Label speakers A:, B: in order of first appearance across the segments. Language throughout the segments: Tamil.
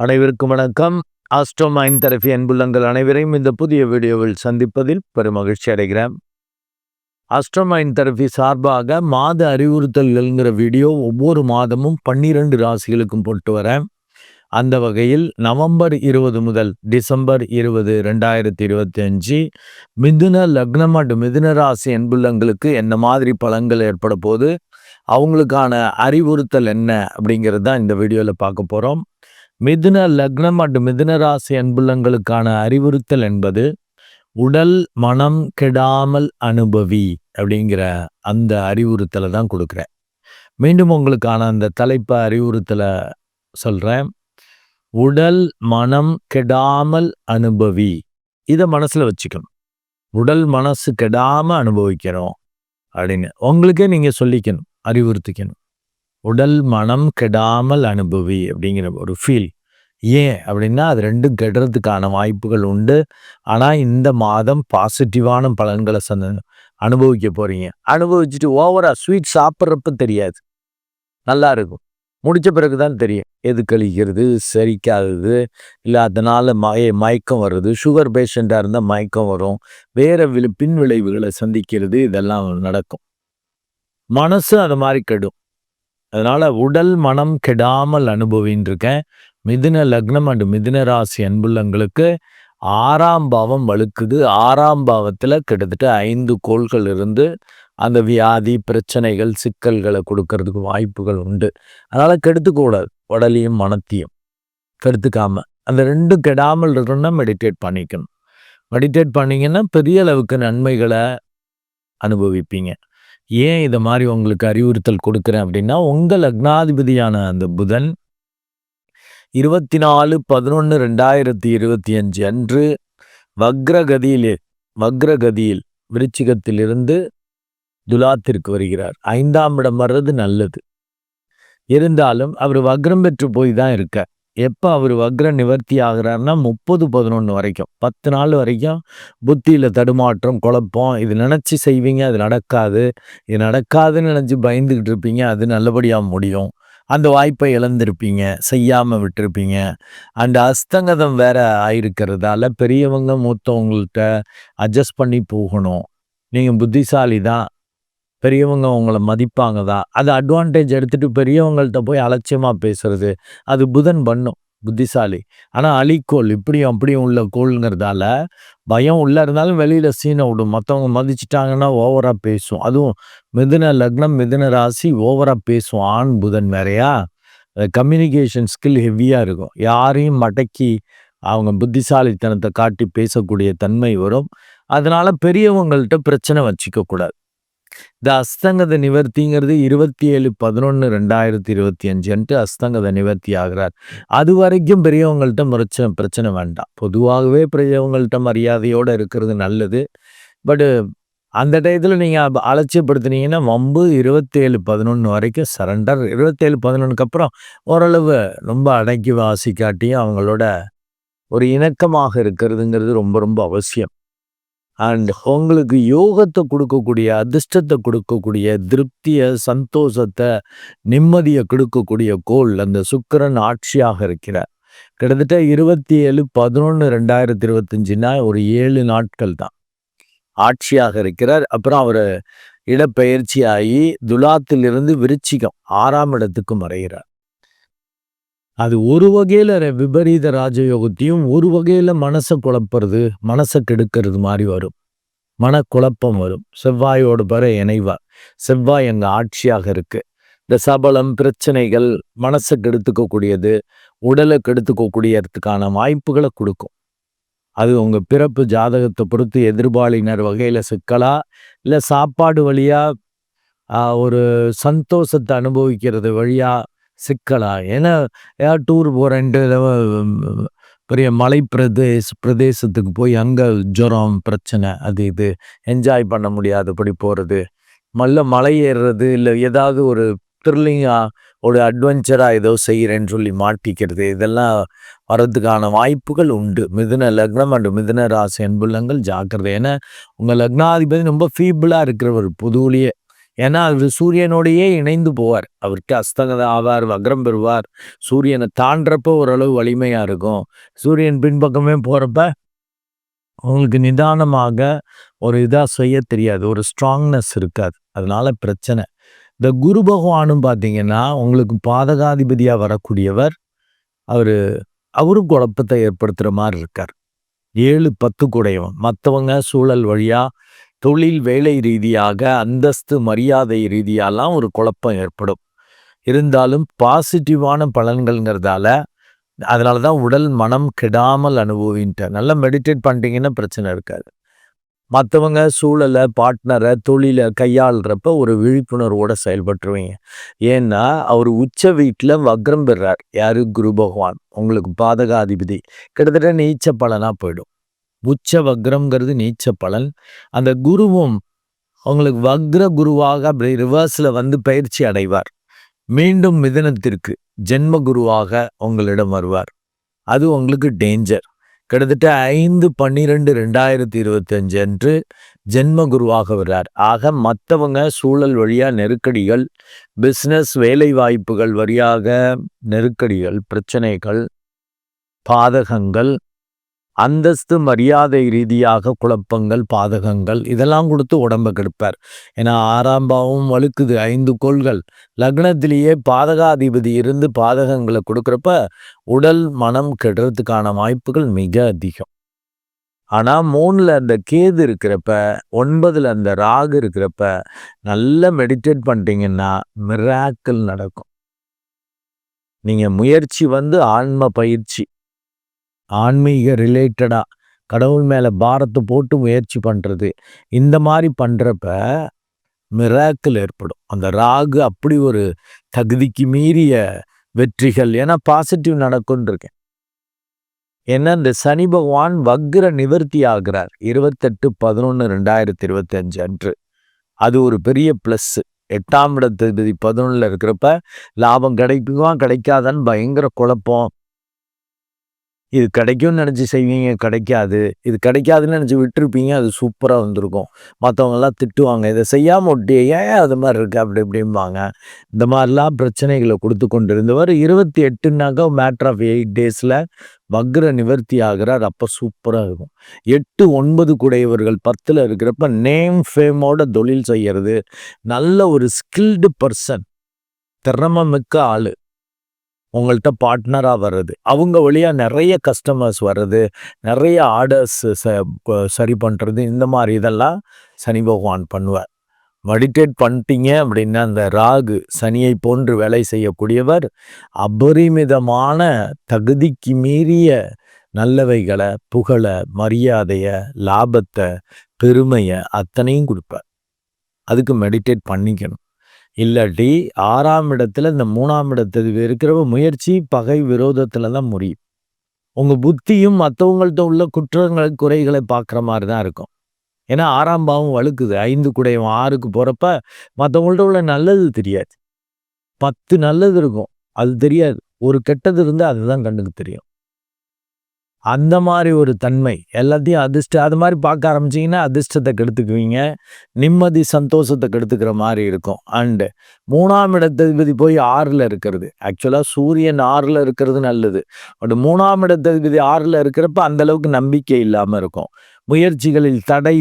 A: அனைவருக்கும் வணக்கம். ஆஸ்ட்ரோ மைண்ட் தெரபி அன்புள்ளங்கள் அனைவரையும் இந்த புதிய வீடியோவில் சந்திப்பதில் பெரும் மகிழ்ச்சி அடைகிறேன். ஆஸ்ட்ரோ மைண்ட் தெரபி சார்பாக மாத அறிவுறுத்தல்கள்ங்கிற வீடியோ ஒவ்வொரு மாதமும் பன்னிரண்டு ராசிகளுக்கும் போட்டு வரேன். அந்த வகையில் நவம்பர் இருபது முதல் டிசம்பர் இருபது ரெண்டாயிரத்தி இருபத்தி அஞ்சு மிதுன லக்னம் அண்டு மிதுன ராசி அன்புள்ளங்களுக்கு என்ன மாதிரி பலன்கள் ஏற்பட போது அவங்களுக்கான அறிவுறுத்தல் என்ன அப்படிங்கிறது தான் இந்த வீடியோவில் பார்க்க போகிறோம் மிதுன லக்னம் மற்றும் மிதுன ராசி அன்புள்ளங்களுக்கான அறிவுறுத்தல் என்பது உடல் மனம் கெடாமல் அனுபவி அப்படிங்கிற அந்த அறிவுறுத்தலை தான் கொடுக்குறேன். மீண்டும் உங்களுக்கான அந்த தலைப்பை அறிவுறுத்தலை சொல்கிறேன் உடல் மனம் கெடாமல் அனுபவி. இதை மனசில் வச்சுக்கணும். உடல் மனசு கெடாமல் அனுபவிக்கிறோம் அப்படின்னு. உங்களுக்கே நீங்கள் சொல்லிக்கணும் அறிவுறுத்திக்கணும். உடல் மனம் கெடாமல் அனுபவி அப்படிங்கிற ஒரு ஃபீல் ஏன் அப்படின்னா அது ரெண்டும் கெடுறதுக்கான வாய்ப்புகள் உண்டு. ஆனால் இந்த மாதம் பாசிட்டிவான பலன்களை சந்த அனுபவிக்க போகிறீங்க அனுபவிச்சுட்டு ஓவராக ஸ்வீட் சாப்பிட்றப்ப தெரியாது. நல்லா இருக்கும். முடித்த பிறகு தான் தெரியும். எது கழிக்கிறது செரிக்காதது இல்லை அதனால் மய மயக்கம் வருது. சுகர் பேஷண்ட்டாக இருந்தால் மயக்கம் வரும். வேறு விழு பின் விளைவுகளை சந்திக்கிறது இதெல்லாம் நடக்கும். மனசு அது மாதிரி கெடும். அதனால் உடல் மனம் கெடாமல் அனுபவின்னு இருக்கேன் மிதுன லக்னம் அண்டு மிதுன ராசி அன்புள்ளங்களுக்கு ஆறாம் பாவம் வழுக்குது ஆறாம் பாவத்தில் கிட்டத்தட்ட ஐந்து கோள்கள் இருந்து அந்த வியாதி பிரச்சனைகள் சிக்கல்களை கொடுக்கறதுக்கு வாய்ப்புகள் உண்டு. அதனால் கெடுத்துக்கூடாது உடலையும் மனத்தையும் கெடுத்துக்காம. அந்த ரெண்டும் கெடாமல் இருக்கணும்னா மெடிடேட் பண்ணிக்கணும். மெடிடேட் பண்ணிங்கன்னா பெரிய அளவுக்கு நன்மைகளை அனுபவிப்பீங்க. ஏன் இதை மாதிரி உங்களுக்கு அறிவுறுத்தல் கொடுக்குறேன் அப்படின்னா உங்கள் லக்னாதிபதியான அந்த புதன் இருபத்தி நாலு பதினொன்று ரெண்டாயிரத்தி இருபத்தி அஞ்சு அன்று வக்ரகதியிலே வக்ரகதியில் விருச்சிகத்திலிருந்து துலாத்திற்கு வருகிறார். ஐந்தாம் இடம் வர்றது நல்லது. இருந்தாலும் அவர் வக்ரம் பெற்று போய் தான் இருக்க எப்போ அவர் வக்ர நிவர்த்தி ஆகிறாருன்னா முப்பது பதினொன்று வரைக்கும். பத்து நாள் வரைக்கும் புத்தியில் தடுமாற்றம் குழப்பம் இது நினச்சி செய்வீங்க அது நடக்காது. இது நடக்காதுன்னு நினச்சி பயந்துக்கிட்டு இருப்பீங்க அது நல்லபடியாக முடியும். அந்த வாய்ப்பை இழந்திருப்பீங்க செய்யாமல் விட்டுருப்பீங்க. அந்த அஸ்தங்கதம் வேற ஆயிருக்கிறதால பெரியவங்க மூத்தவங்கள்ட்ட அட்ஜஸ்ட் பண்ணி போகணும். நீங்கள் புத்திசாலி தான் பெரியவங்க உங்களை மதிப்பாங்க தான் அது அட்வான்டேஜ் எடுத்துகிட்டு பெரியவங்கள்ட்ட போய் அலட்சியமாக பேசுறது. அது புதன் பண்ணும் புத்திசாலி. ஆனால் அழிக்கோள் இப்படியும் அப்படியும் உள்ள கோள்ங்கிறதால பயம் உள்ளே இருந்தாலும் வெளியில் சீனை விடும். மற்றவங்க மதிச்சிட்டாங்கன்னா ஓவராக பேசும். அதுவும் மிதுன லக்னம் மிதுன ராசி ஓவராக பேசும். ஆண் புதன் வேறையா? கம்யூனிகேஷன் ஸ்கில் ஹெவியாக இருக்கும். யாரையும் மடக்கி அவங்க புத்திசாலித்தனத்தை காட்டி பேசக்கூடிய தன்மை வரும். அதனால் பெரியவங்கள்ட்ட பிரச்சனை வச்சுக்கக்கூடாது. இந்த அஸ்தங்கத நிவர்த்திங்கிறது இருபத்தி ஏழு பதினொன்று ரெண்டாயிரத்தி இருபத்தி அஞ்சுன்ட்டு அஸ்தங்கத நிவர்த்தி ஆகிறார். அது வரைக்கும் பெரியவங்கள்ட்ட பிரச்சனை பிரச்சனை வேண்டாம். பொதுவாகவே பெரியவங்கள்ட்ட மரியாதையோடு இருக்கிறது நல்லது. பட்டு அந்த டயத்தில் நீங்கள் அலட்சியப்படுத்துனீங்கன்னா வம்பு இருபத்தேழு பதினொன்று வரைக்கும் சரண்டர். இருபத்தேழு பதினொன்றுக்கு அப்புறம் ஓரளவு ரொம்ப அடக்கி வாசி காட்டியும் அவங்களோட ஒரு இணக்கமாக இருக்கிறதுங்கிறது ரொம்ப ரொம்ப அவசியம். அண்ட் உங்களுக்கு யோகத்தை கொடுக்கக்கூடிய அதிர்ஷ்டத்தை கொடுக்கக்கூடிய திருப்தியை சந்தோஷத்தை நிம்மதியை கொடுக்கக்கூடிய கோள் அந்த சுக்கரன் ஆட்சியாக இருக்கிறார். கிட்டத்தட்ட இருபத்தி ஏழு பதினொன்று ரெண்டாயிரத்தி இருபத்தஞ்சுனா ஒரு ஏழு நாட்கள் தான். ஆட்சியாக இருக்கிறார். அப்புறம் அவர் இடப்பெயர்ச்சி ஆகி துலாத்திலிருந்து விருச்சிகம் ஆறாம் இடத்துக்கு மறைகிறார். அது ஒரு வகையில் விபரீத ராஜயோகத்தையும் ஒரு வகையில் மனசை குழப்புறது மனசை கெடுக்கிறது மாதிரி வரும். மனக்குழப்பம் வரும். செவ்வாயோடு பெற இணைவார் செவ்வாய் எங்கள் ஆட்சியாக இருக்கு. இந்த சபலம் பிரச்சனைகள் மனசை கெடுத்துக்கக்கூடியது உடலை கெடுத்துக்கக்கூடியதுக்கான வாய்ப்புகளை கொடுக்கும். அது உங்கள் பிறப்பு ஜாதகத்தை பொறுத்து எதிர்பாலினர் வகையில் சிக்கலா இல்லை சாப்பாடு வழியாக ஒரு சந்தோஷத்தை அனுபவிக்கிறது வழியாக சிக்கலாக ஏன்னா ஏதாவது டூர் போகிறேன்ட்டு பெரிய மலை பிரதேச பிரதேசத்துக்கு போய் அங்கே ஜுரம் பிரச்சனை அது இது என்ஜாய் பண்ண முடியாதபடி போகிறது மல்ல மலை ஏறுறது இல்லை ஏதாவது ஒரு த்ரில்லிங்காக ஒரு அட்வென்ச்சராக ஏதோ செய்கிறேன்னு சொல்லி மாட்டிக்கிறது இதெல்லாம் வர்றதுக்கான வாய்ப்புகள் உண்டு. மிதுன லக்னம் அண்டு மிதுன ராசி அன்புள்ளங்கள் ஜாக்கிரதை. ஏன்னா உங்கள் லக்னாதிபதி ரொம்ப ஃபீபிளாக இருக்கிறவர் பொதுவிலேயே ஏன்னா அவர் சூரியனோடையே இணைந்து போவார். அவருக்கு அஸ்தங்கத ஆவார் வக்ரம் பெறுவார். சூரியனை தாண்டப்போ ஓரளவு வலிமையாக இருக்கும். சூரியன் பின்பக்கமே போகிறப்ப உங்களுக்கு நிதானமாக ஒரு இதாக செய்ய தெரியாது. ஒரு ஸ்ட்ராங்னஸ் இருக்காது. அதனால பிரச்சனை. இந்த குரு பகவானும் பார்த்தீங்கன்னா உங்களுக்கு பாதகாதிபதியாக வரக்கூடியவர். அவர் அவரும் குழப்பத்தை ஏற்படுத்துகிற மாதிரி இருக்கார். ஏழு பத்து குடையவன். மற்றவங்க சூழல் வழியாக தொழில் வேலை ரீதியாக அந்தஸ்து மரியாதை ரீதியாலாம் ஒரு குழப்பம் ஏற்படும். இருந்தாலும் பாசிட்டிவான பலன்கள்ங்கிறதால அதனால தான் உடல் மனம் கெடாமல் அனுபவின்ட்டு நல்லா மெடிடேட் பண்ணிட்டீங்கன்னா பிரச்சனை இருக்காது. மற்றவங்க சூழலை பார்ட்னரை தொழிலை கையாளுறப்ப ஒரு விழிப்புணர்வோடு செயல்பட்டுருவீங்க. ஏன்னா அவர் உச்ச வீட்டில் வக்ரம் பெறார். யார்? குரு பகவான். உங்களுக்கு பாதகாதிபதி. கிட்டத்தட்ட நீச்ச பலனாக போயிடும். உச்ச வக்ரம்ங்கிறது நீச்ச பலன். அந்த குருவும் உங்களுக்கு வக்ர குருவாக அப்படி ரிவர்ஸில் வந்து பயிற்சி அடைவார். மீண்டும் மிதனத்திற்கு ஜென்ம குருவாக உங்களிடம் வருவார். அது உங்களுக்கு டேஞ்சர் கிட்டத்தட்ட ஐந்து பன்னிரெண்டு ரெண்டாயிரத்தி இருபத்தஞ்சு அன்று ஜென்ம குருவாக வர்றார். ஆக மற்றவங்க சூழல் வழியாக நெருக்கடிகள் பிஸ்னஸ் வேலை வாய்ப்புகள் வழியாக நெருக்கடிகள் பிரச்சனைகள் பாதகங்கள் அந்தஸ்து மரியாதை ரீதியாக குழப்பங்கள் பாதகங்கள் இதெல்லாம் கொடுத்து உடம்பை கெடுப்பார். ஏன்னா ஆறாம் பாவம் வலுக்குது. ஐந்து கோள்கள். லக்னத்திலேயே பாதகாதிபதி இருந்து பாதகங்களை கொடுக்குறப்ப உடல் மனம் கெடுறதுக்கான வாய்ப்புகள் மிக அதிகம். ஆனால் மூணில் அந்த கேது இருக்கிறப்ப ஒன்பதில் அந்த ராகு இருக்கிறப்ப நல்லா மெடிடேட் பண்ணிட்டீங்கன்னா மிராக்கிள் நடக்கும். நீங்கள் முயற்சி வந்து ஆன்ம பயிற்சி. ஆன்மீக ரிலேட்டடாக கடவுள் மேலே பாரத்தை போட்டு முயற்சி பண்ணுறது இந்த மாதிரி பண்ணுறப்ப மிராக்கிள் ஏற்படும். அந்த ராகு அப்படி ஒரு தகுதிக்கு மீறிய வெற்றிகள். ஏன்னா பாசிட்டிவ் நடக்கும்னு இருக்கேன். ஏன்னா இந்த சனி பகவான் வக்ர நிவர்த்தி ஆகிறார். இருபத்தெட்டு பதினொன்று ரெண்டாயிரத்தி இருபத்தி அஞ்சு அன்று. அது ஒரு பெரிய ப்ளஸ்ஸு எட்டாம் இடத்து பதினொன்றில் இருக்கிறப்ப லாபம் கிடைக்குமா கிடைக்காதான்னு பயங்கர குழப்பம். இது கிடைக்கும்னு நினச்சி செய்வீங்க கிடைக்காது. இது கிடைக்காதுன்னு நினச்சி விட்டுருப்பீங்க அது சூப்பராக வந்திருக்கும். மற்றவங்கெல்லாம் திட்டுவாங்க இதை செய்யாமல் ஒட்டி ஏன் அது மாதிரி இருக்குது அப்படி இப்படிம்பாங்க. இந்த மாதிரிலாம் பிரச்சனைகளை கொடுத்து கொண்டு இருந்தவர் இருபத்தி எட்டுனாக்கா மேட்ரு ஆஃப் எயிட் டேஸில் வக்ர நிவர்த்தி ஆகிறார். அப்போ சூப்பராக இருக்கும். எட்டு ஒன்பது குடையவர்கள் பத்தில் இருக்கிறப்ப நேம் ஃபேமோட தொழில் செய்கிறது நல்ல ஒரு ஸ்கில்டு பர்சன் திறமை மிக்க ஆள். உங்கள்கிட்ட பார்ட்னராக வர்றது. அவங்க வழியாக நிறைய கஸ்டமர்ஸ் வர்றது நிறைய ஆர்டர்ஸ் சரி பண்ணுறது இந்த மாதிரி இதெல்லாம் சனி பகவான் பண்ணுவார். மெடிடேட் பண்ணிட்டீங்க அப்படின்னா அந்த ராகு சனியை போன்று வேலை செய்யக்கூடியவர் அபரிமிதமான தகுதிக்கு மீறிய நல்லவைகளை புகழ மரியாதையை லாபத்தை பெருமையை அத்தனையும் கொடுப்பார். அதுக்கு மெடிடேட் பண்ணிக்கணும். இல்லாட்டி ஆறாம் இடத்துல இந்த மூணாம் இடத்துல இருக்கிற முயற்சி பகை விரோதத்தில் தான் முடியும். உங்கள் புத்தியும் மற்றவங்கள்ட்ட உள்ள குற்றங்கள் குறைகளை பார்க்குற மாதிரி தான் இருக்கும். ஏன்னா ஆறாம் பாவம் வழுக்குது. ஐந்து குடையும் ஆறுக்கு போகிறப்ப மற்றவங்கள்ட்ட உள்ள நல்லது தெரியாது. பத்து நல்லது இருக்கும். அது தெரியாது. ஒரு கெட்டது இருந்தால் அதுதான் கண்ணுக்கு தெரியும். அந்த மாதிரி ஒரு தன்மை எல்லாத்தையும் அதிர்ஷ்டம் அது மாதிரி பார்க்க ஆரம்பிச்சிங்கன்னா அதிர்ஷ்டத்தை கெடுத்துக்குவீங்க நிம்மதி சந்தோஷத்தை கெடுத்துக்கிற மாதிரி இருக்கும். அண்டு மூணாம் இடத்ததிபதி போய் ஆறில் இருக்கிறது. ஆக்சுவலாக சூரியன் ஆறில் இருக்கிறது நல்லது. பட் மூணாம் இடத்ததிபதி ஆறில் இருக்கிறப்ப அந்தளவுக்கு நம்பிக்கை இல்லாமல் இருக்கும். முயற்சிகளில் தடை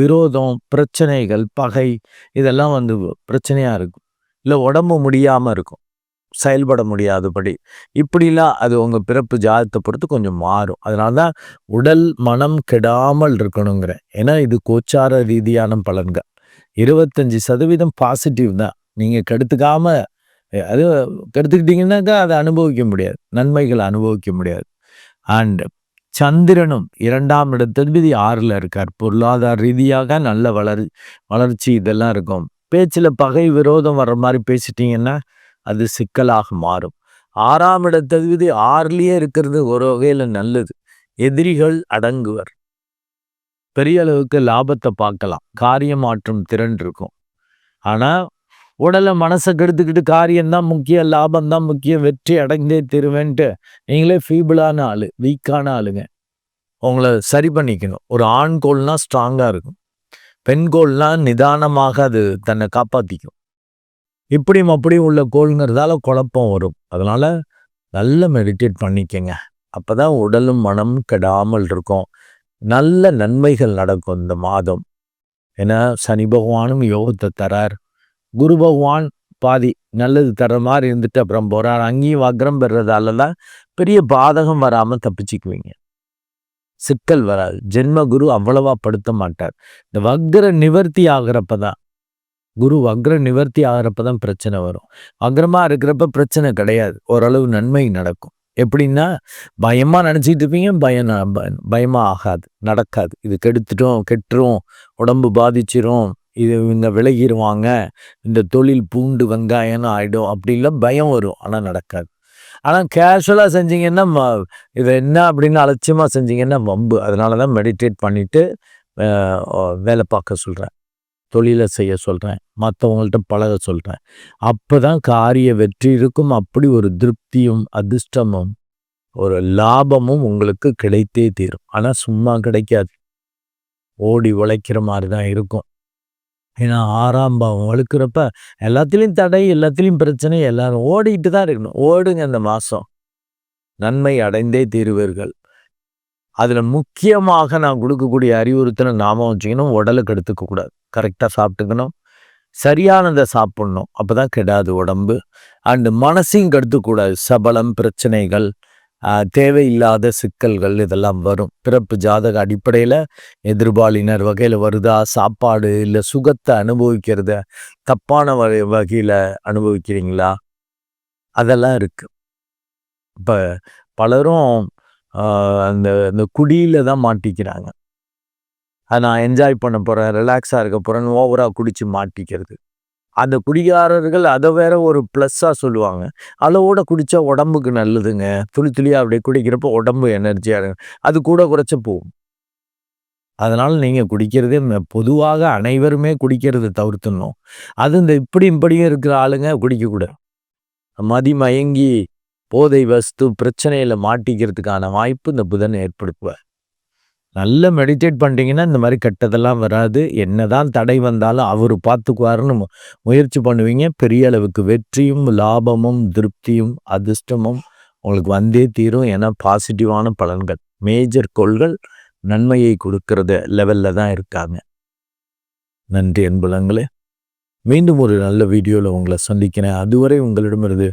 A: விரோதம் பிரச்சனைகள் பகை இதெல்லாம் வந்து பிரச்சனையாக இருக்கும். இல்லை உடம்பு முடியாமல் இருக்கும். செயல்பட முடியாதபடி. இப்படிலாம் அது உங்கள் பிறப்பு ஜாதத்தை பொறுத்து கொஞ்சம் மாறும். அதனால தான் உடல் மனம் கெடாமல் இருக்கணுங்கிறேன் ஏன்னா இது கோச்சார ரீதியான பலன்கள். இருபத்தஞ்சி சதவீதம் பாசிட்டிவ் தான். நீங்கள் கெடுத்துக்காம அது கெடுத்துக்கிட்டீங்கன்னாக்கா அதை அனுபவிக்க முடியாது. நன்மைகளை அனுபவிக்க முடியாது. அண்ட் சந்திரனும் இரண்டாம் இடத்ததிபதி ஆறில் இருக்கார். பொருளாதார ரீதியாக நல்ல வளர் வளர்ச்சி இதெல்லாம் இருக்கும். பேச்சில் பகை விரோதம் வர்ற மாதிரி பேசிட்டீங்கன்னா அது சிக்கலாக மாறும். ஆறாம் இடத்தகுதி ஆறுலேயே இருக்கிறது ஒரு வகையில் நல்லது. எதிரிகள் அடங்குவர். பெரிய அளவுக்கு லாபத்தை பார்க்கலாம். காரியம் மாற்றும் திறன் இருக்கும். ஆனால் உடலை மனசை கெடுத்துக்கிட்டு காரியம்தான் முக்கியம் லாபம் தான் முக்கியம் வெற்றி அடைந்தே திருவேன்ட்டு நீங்களே ஃபீபிளான ஆள் வீக்கான ஆளுங்க. உங்களை சரி பண்ணிக்கணும். ஒரு ஆண் கோல்னால் ஸ்ட்ராங்காக இருக்கும். பெண் கோல்னால் நிதானமாக அது தன்னை காப்பாற்றிக்கும் இப்படியும் அப்படியும் உள்ள கோள்ங்கிறதால குழப்பம் வரும். அதனால் நல்ல மெடிடேட் பண்ணிக்கங்க. அப்பதான் உடலும் மனமும் கெடாமல் இருக்கும். நல்ல நன்மைகள் நடக்கும் இந்த மாதம். ஏன்னா சனி பகவானும் யோகத்தை தரார். குரு பகவான் பாதி நல்லது தர மாதிரி இருந்துட்டு அப்புறம் போகிறார் அங்கேயும் வக்ரம் பெறதால தான் பெரிய பாதகம் வராமல் தப்பிச்சுக்குவீங்க. சிக்கல் வராது. ஜென்ம குரு அவ்வளவா படுத்த மாட்டார். இந்த வக்ர நிவர்த்தி ஆகிறப்ப தான் குரு வக்ர நிவர்த்தி ஆகிறப்ப தான் பிரச்சனை வரும். அக்ரமாக இருக்கிறப்ப பிரச்சனை கிடையாது. ஓரளவு நன்மை நடக்கும். எப்படின்னா பயமாக நினச்சிக்கிட்டு இருப்பீங்க பயம் பயமாக ஆகாது. நடக்காது. இது கெடுத்துட்டோம் கெட்டுரும் உடம்பு பாதிச்சிரும் இது இவங்க விலகிடுவாங்க இந்த தொழில் பூண்டு வெங்காயம்னு ஆகிடும் அப்படிலாம் பயம் வரும். ஆனால் நடக்காது. ஆனால் கேஷுவலாக செஞ்சீங்கன்னா இதை என்ன அப்படின்னு அலட்சியமாக செஞ்சீங்கன்னா வம்பு. அதனால தான் மெடிடேட் பண்ணிவிட்டு வேலை பார்க்க சொல்கிறேன் தொழிலை செய்ய சொல்கிறேன் மற்றவங்கள்ட்ட பழக சொல்கிறேன் அப்போ தான் காரிய வெற்றி இருக்கும். அப்படி ஒரு திருப்தியும் அதிர்ஷ்டமும் ஒரு லாபமும் உங்களுக்கு கிடைத்தே தீரும். ஆனால் சும்மா கிடைக்காது. ஓடி உழைக்கிற மாதிரி தான் இருக்கும். ஏன்னா ஆறாம் பாவம் வழுக்கிறப்ப எல்லாத்துலேயும் தடை எல்லாத்துலேயும் பிரச்சனை எல்லாரும் ஓடிட்டு தான் இருக்கணும். ஓடுங்க அந்த மாதம் நன்மை அடைந்தே தீருவீர்கள். அதில் முக்கியமாக நான் கொடுக்கக்கூடிய அறிவுறுத்தலை நாம வச்சுக்கணும் உடலுக்கு எடுத்துக்கக்கூடாது கரெக்டாக சாப்பிட்டுக்கணும் சரியானதை சாப்பிட்ணும். அப்போ தான் கெடாது உடம்பு. அண்டு மனசையும் கெடுத்துக்கூடாது சபலம் பிரச்சனைகள் தேவையில்லாத சிக்கல்கள் இதெல்லாம் வரும். பிறப்பு ஜாதக அடிப்படையில் எதிர்பாலினர் வகையில் வருதா? சாப்பாடு இல்லை சுகத்தை அனுபவிக்கிறத தப்பான வகை வகையில் அனுபவிக்கிறீங்களா? அதெல்லாம் இருக்குது இப்போ பலரும் அந்த அந்த குடியில் தான் மாட்டிக்கிறாங்க. அதை நான் என்ஜாய் பண்ண போகிறேன் ரிலாக்ஸாக இருக்க போகிறேன்னு ஓவராக குடித்து மாட்டிக்கிறது. அந்த குடிகாரர்கள் அதை வேற ஒரு ப்ளஸ்ஸாக சொல்லுவாங்க. அளவோட குடித்தா உடம்புக்கு நல்லதுங்க. துளி துளியாக அப்படியே குடிக்கிறப்போ உடம்பு எனர்ஜியாக இருக்கும் அது கூட குறைச்ச போகும். அதனால் நீங்கள் குடிக்கிறதே பொதுவாக அனைவருமே குடிக்கிறது தவிர்த்துடணும். அது இந்த இப்படி இப்படியும் இருக்கிற ஆளுங்க குடிக்கக்கூடாது. மதி மயங்கி போதை வஸ்து பிரச்சனையில் மாட்டிக்கிறதுக்கான வாய்ப்பு இந்த புதன் ஏற்படுத்துவார். நல்ல மெடிடேட் பண்ணிட்டீங்கன்னா இந்த மாதிரி கெட்டதெல்லாம் வராது. என்னதான் தடை வந்தாலும் அவர் பார்த்துக்குவாருன்னு முயற்சி பண்ணுவீங்க. பெரிய அளவுக்கு வெற்றியும் லாபமும் திருப்தியும் அதிர்ஷ்டமும் உங்களுக்கு வந்தே தீரும். ஏன்னா பாசிட்டிவான பலன்கள் மேஜர் கொள்கள் நன்மையை கொடுக்கறது லெவலில் தான் இருக்காங்க. நன்றி அன்புலங்களே. மீண்டும் ஒரு நல்ல வீடியோவில் உங்களை சந்திக்கிறேன். அதுவரை உங்களிடமிருந்து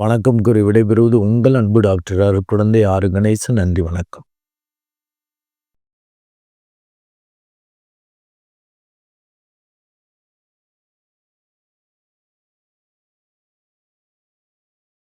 A: வணக்கம் கூறி விடைபெறுவது உங்கள் அன்பு டாக்டர் குழந்தை ஆறு கணேசன். நன்றி வணக்கம்.